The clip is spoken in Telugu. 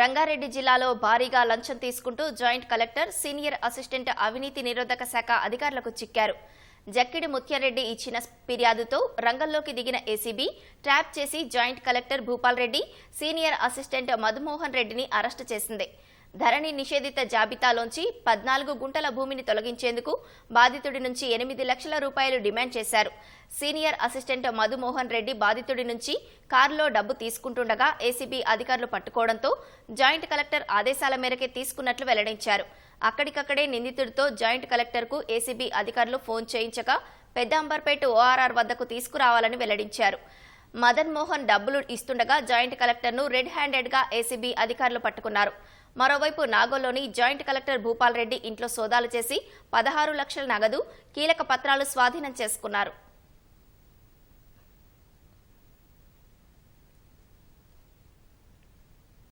రంగారెడ్డి జిల్లాలో భారీగా లంచం తీసుకుంటూ జాయింట్ కలెక్టర్ సీనియర్ అసిస్టెంట్ అవినీతి నిరోధక శాఖ అధికారులకు చిక్కారు. జక్కిడి ముత్యారెడ్డి ఇచ్చిన ఫిర్యాదుతో రంగంలోకి దిగిన ఏసీబీ ట్రాప్ చేసి joint collector Bhupal Reddy senior assistant Madhumohan రెడ్డిని అరెస్టు చేసింది. ధరణి నిషేధిత జాబితాలోంచి పద్నాలుగు గుంటల భూమిని తొలగించేందుకు బాధితుడి నుంచి ఎనిమిది లక్షల రూపాయలు డిమాండ్ చేశారు. సీనియర్ అసిస్టెంట్ మధుమోహన్ రెడ్డి బాధితుడి నుంచి కారులో డబ్బు తీసుకుంటుండగా ఏసీబీ అధికారులు పట్టుకోవడంతో జాయింట్ కలెక్టర్ ఆదేశాల మేరకే తీసుకున్నట్లు వెల్లడించారు. అక్కడికక్కడే నిందితుడితో జాయింట్ కలెక్టర్కు ఏసీబీ అధికారులు ఫోన్ చేయించగా పెద్ద అంబర్పేట ఓఆర్ఆర్ వద్దకు తీసుకురావాలని వెల్లడించారు. మదన్ మోహన్ డబ్బులు ఇస్తుండగా జాయింట్ కలెక్టర్ను రెడ్ హ్యాండెడ్గా ఏసీబీ అధికారులు పట్టుకున్నారు. మరోవైపు నాగోల్లోని జాయింట్ కలెక్టర్ భూపాల్ రెడ్డి ఇంట్లో సోదాలు చేసి పదహారు లక్షల నగదు కీలక పత్రాలు స్వాధీనం చేసుకున్నారు.